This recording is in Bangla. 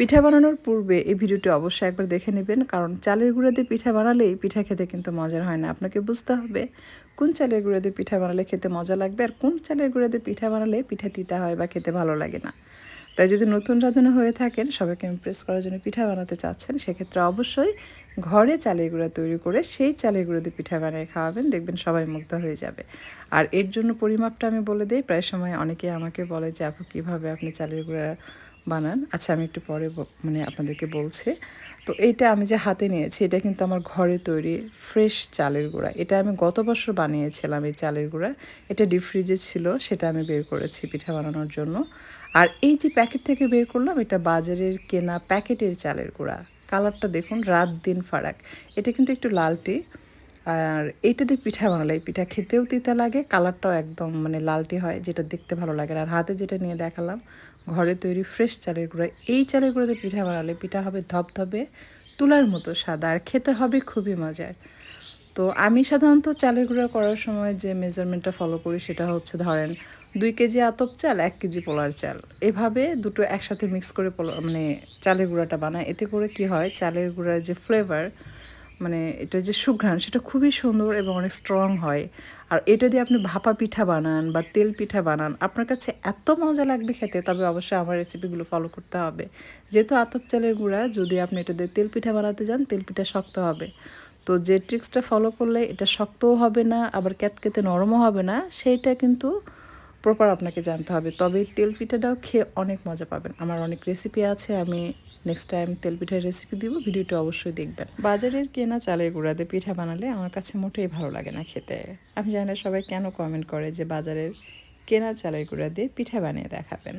পিঠা বানানোর পূর্বে এই ভিডিওটি অবশ্যই একবার দেখে নেবেন, কারণ চালের গুঁড়া দিয়ে পিঠা বানালেই পিঠা খেতে কিন্তু মজার হয় না। আপনাকে বুঝতে হবে কোন চালের গুঁড়া দিয়ে পিঠা বানালে খেতে মজা লাগবে আর কোন চালের গুঁড়া দিয়ে পিঠা বানালে পিঠা তিতা হয় বা খেতে ভালো লাগে না। তাই যদি নতুন রাঁধুনি হয়ে থাকেন, সবাইকে ইমপ্রেস করার জন্য পিঠা বানাতে চাচ্ছেন, সেক্ষেত্রে অবশ্যই ঘরে চালের গুঁড়া তৈরি করে সেই চালের গুঁড়ো দিয়ে পিঠা বানিয়ে খাওয়াবেন, দেখবেন সবাই মুগ্ধ হয়ে যাবে। আর এর জন্য পরিমাপটা আমি বলে দিই, প্রায় সময় অনেকে আমাকে বলে যে, আপু, কীভাবে আপনি চালের গুঁড়া বানান। আচ্ছা আমি একটু পরে মানে আপনাদেরকে বলছি। তো এইটা আমি যে হাতে নিয়েছি, এটা কিন্তু আমার ঘরে তৈরি ফ্রেশ চালের গুঁড়া। এটা আমি গত বছর বানিয়েছিলাম এই চালের গুঁড়া। এটা ডিপ ফ্রিজে ছিল, সেটা আমি বের করেছি পিঠা বানানোর জন্য। আর এই যে প্যাকেট থেকে বের করলাম, এটা বাজারের কেনা প্যাকেটের চালের গুঁড়া। কালারটা দেখুন, রাত দিন ফারাক। এটা কিন্তু একটু লালটে। আর এইটা দিয়ে পিঠা বানালে পিঠা খেতেও তিতা লাগে, কালারটাও একদম মানে লালটি হয়, যেটা দেখতে ভালো লাগে। আর হাতে যেটা নিয়ে দেখালাম, ঘরে তৈরি ফ্রেশ চালের গুঁড়া, এই চালের গুঁড়োতে পিঠা বানালে পিঠা হবে ধবধবে, তুলার মতো সাদা, আর খেতে হবে খুবই মজার। তো আমি সাধারণত চালের গুঁড়া করার সময় যে মেজারমেন্টটা ফলো করি সেটা হচ্ছে ধরেন দুই কেজি আতপ চাল, এক কেজি পোলার চাল। এভাবে দুটো একসাথে মিক্স করে মানে চালের গুঁড়াটা বানায়। এতে করে কি হয়, চালের গুঁড়ার যে ফ্লেভার মানে এটা যে সুঘ্রাণ, সেটা খুবই সুন্দর এবং অনেক স্ট্রং হয়। আর এটা দিয়ে আপনি ভাপা পিঠা বানান বা তেল পিঠা বানান, আপনার কাছে এত মজা লাগবে খেতে, তবে অবশ্যই আমার রেসিপিগুলো ফলো করতে হবে। যেহেতু আতপ চালের গুঁড়া, যদি আপনি এটা দিয়ে তেল পিঠা বানাতে যান, তেল পিঠা শক্ত হবে। তো যে ট্রিক্সটা ফলো করলে এটা শক্তও হবে না, আবার ক্যাতকেতে নরমও হবে না, সেইটা কিন্তু প্রপার আপনাকে জানতে হবে। তবে তেল পিঠাটাও খেয়ে অনেক মজা পাবেন। আমার অনেক রেসিপি আছে, আমি নেক্সট টাইম তেল পিঠার রেসিপি দিব, ভিডিওটি অবশ্যই দেখবেন। বাজারের কেনা চালের গুঁড়াতে পিঠা বানালে আমার কাছে মোটেই ভালো লাগে না খেতে। আমি জানি না সবাই কেন কমেন্ট করে যে বাজারের কেনা চালের গুঁড়া দিয়ে পিঠা বানিয়ে দেখাবেন।